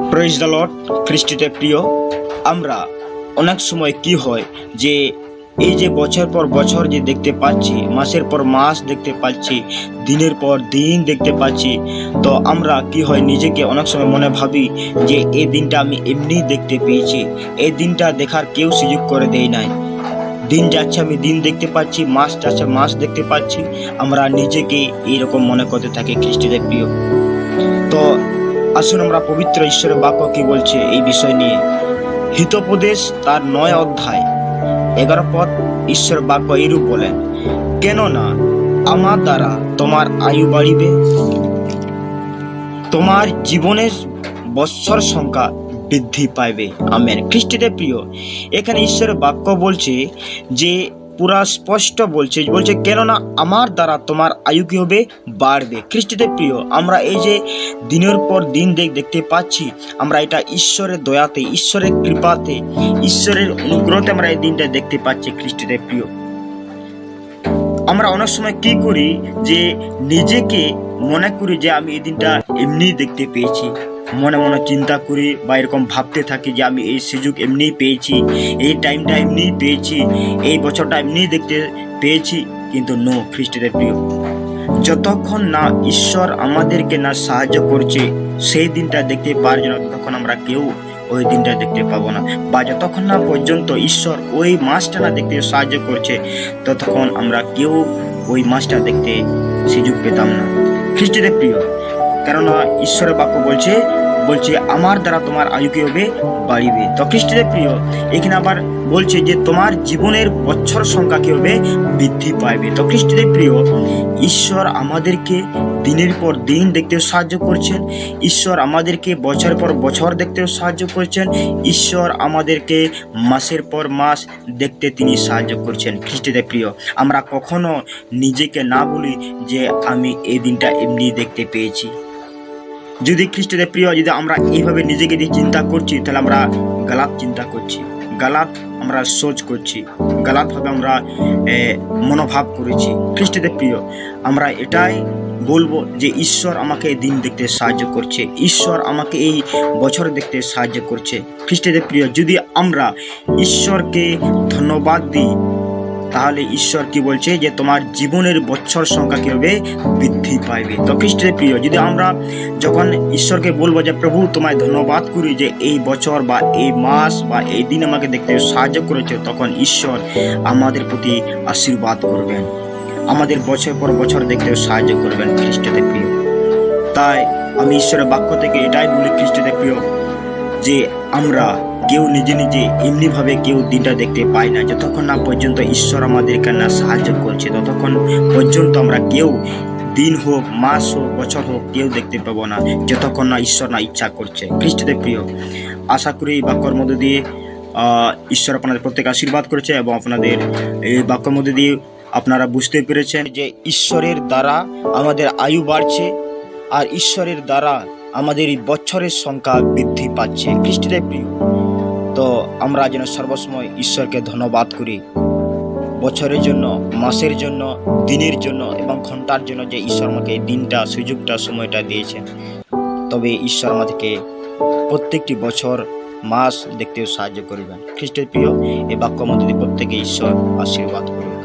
Lord খ্রিস্টিতে প্রিয় আমরা অনেক সময় কি হয় যে এই যে বছর পর বছর যে দেখতে পাচ্ছি, মাসের পর মাস দেখতে পাচ্ছি, দিনের পর দিন দেখতে পাচ্ছি, তো আমরা কি হয় নিজেকে অনেক সময় মনে ভাবি যে এই দিনটা আমি এমনি দেখতে পেয়েছি, এই দিনটা দেখার কেউ সুযোগ করে দেয় নাই। দিন যাচ্ছে, আমি দিন দেখতে পাচ্ছি, মাস যাচ্ছে, মাস দেখতে পাচ্ছি, আমরা নিজেকে এইরকম মনে করতে থাকি খ্রিস্টিদের প্রিয় তো আসুন আমরা পবিত্র ঈশ্বরের বাক্য কি বলছে এই বিষয় নিয়ে। হিতোপদেশ তার নয় অধ্যায়, এগারো পদ ঈশ্বর বাক্য এইরূপ বলেন, কেননা আমার দ্বারা তোমার আয়ু বাড়িবে। তোমার জীবনের বৎসর সংখ্যা বৃদ্ধি পাইবে। আমের খ্রিস্টিদের প্রিয়, এখানে ঈশ্বরের বাক্য বলছে যে পুরা স্পষ্ট বলছে বলছে, কেননা আমার দ্বারা তোমার আয়ু কি হবে? বাড়বে। খ্রিস্টিদের প্রিয়, আমরা এই যে দিনের পর দিন দেখ, দেখতে পাচ্ছি, আমরা এটা ঈশ্বরের দয়াতে, ঈশ্বরের কৃপাতে, ঈশ্বরের অনুগ্রহতে আমরা এই দিনটা দেখতে পাচ্ছি খ্রিস্টিদের প্রিয়। আমরা অনেক সময় কি করি যে নিজেকে মনে করি যে আমি এই দিনটা এমনি দেখতে পেয়েছি। মনে মনে চিন্তা করি বা এরকম ভাবতে থাকি যে আমি এই সুযোগ এমনিই পেয়েছি, এই টাইমটা এমনিই পেয়েছি, এই বছরটা এমনিই দেখতে পেয়েছি, কিন্তু নো খ্রিস্টদের প্রিয়। যতক্ষণ না ঈশ্বর আমাদেরকে না সাহায্য করছে, সেই দিনটা দেখতে পাওয়ার জন্য ততক্ষণ আমরা কেউ ওই দিনটা দেখতে পাবো না। বা যতক্ষণ না পর্যন্ত ঈশ্বর ওই মাছটা না দেখতে সাহায্য করছে, ততক্ষণ আমরা কেউ ওই মাছটা দেখতে সুযোগ পেতাম না। খ্রিস্টদের প্রিয়। কেননা ঈশ্বরের বাক্য বলছে বলছে, আমার দ্বারা তোমার আয়ু কি হবে? বাড়িবে। তো খ্রিস্টদের প্রিয়, এখানে আবার বলছে যে, তোমার জীবনের বছর সংখ্যা কি হবে? বৃদ্ধি পাইবে। তো খ্রিস্টদের প্রিয়, ঈশ্বর আমাদেরকে দিনের পর দিন দেখতেও সাহায্য করছেন। ঈশ্বর আমাদেরকে বছর পর বছর দেখতেও সাহায্য করছেন। ঈশ্বর আমাদেরকে মাসের পর মাস দেখতে তিনি সাহায্য করছেন। খ্রিস্টদের প্রিয়, আমরা কখনো নিজেকে না বলি যে আমি এই দিনটা এমনি দেখতে পেয়েছি। যদি খ্রিস্টদের প্রিয়, যদি আমরা এইভাবে নিজেকে দিয়ে চিন্তা করছি, তাহলে আমরা গালাত চিন্তা করছি। গালাত আমরা সোচ করছি। গালাতভাবে আমরা মনোভাব করেছি। খ্রিস্টদের প্রিয়, আমরা এটাই বলব যে ঈশ্বর আমাকে দিন দেখতে সাহায্য করছে। ঈশ্বর আমাকে এই বছর দেখতে সাহায্য করছে। খ্রিস্টদের প্রিয়, যদি আমরা ঈশ্বরকে ধন্যবাদ দিই, তাহলে ঈশ্বর কি বলছে যে তোমার জীবনের বছর সংখ্যা কি হবে? বৃদ্ধি পাইবে। তো খ্রিস্টের প্রিয়, যদি আমরা যখন ঈশ্বরকে বলব যে প্রভু তোমায় ধন্যবাদ করি যে এই বছর বা এই মাস বা এই দিন আমাকে দেখতে সাহায্য করেছে, তখন ঈশ্বর আমাদের প্রতি আশীর্বাদ করবেন। আমাদের বছর পর বছর দেখতে সাহায্য করবেন খ্রিস্টের প্রিয়। তাই আমি ঈশ্বরের বাক্য থেকে এটাই বলি খ্রিস্টের প্রিয়, যে আমরা কেউ নিজে নিজে এমনিভাবে কেউ দিনটা দেখতে পাই না। যতক্ষণ না পর্যন্ত ঈশ্বর আমাদেরকে না সাহায্য করছে, ততক্ষণ পর্যন্ত আমরা কেউ দিন হোক, মাস হোক, বছর হোক কেউ দেখতে পাবো না, যতক্ষণ না ঈশ্বর না ইচ্ছা করছে। খ্রিস্টদের প্রিয়, আশা করি এই বাক্যর মধ্যে দিয়ে ঈশ্বর আপনাদের প্রত্যেক আশীর্বাদ করেছে এবং আপনাদের এই বাক্যর মধ্যে দিয়ে আপনারা বুঝতে পেরেছেন যে ঈশ্বরের দ্বারা আমাদের আয়ু বাড়ছে আর ঈশ্বরের দ্বারা আমাদের এই বছরের সংখ্যা বৃদ্ধি পাচ্ছে। খ্রিস্টদের প্রিয়, তো আমরা যেন সর্বসময় ঈশ্বরকে ধন্যবাদ করি। বছরের জন্য, মাসের জন্য, দিনের জন্য এবং ঘণ্টার জন্য যে ঈশ্বর আমাকে দিনটা, সুযোগটা, সময়টা দিয়েছেন। তবে ঈশ্বর আমাদেরকে প্রত্যেকটি বছর, মাস দেখতেও সাহায্য করবেন। খ্রিস্টের প্রিয়, এই বাক্য মধ্যে প্রত্যেকে ঈশ্বর আশীর্বাদ করুন।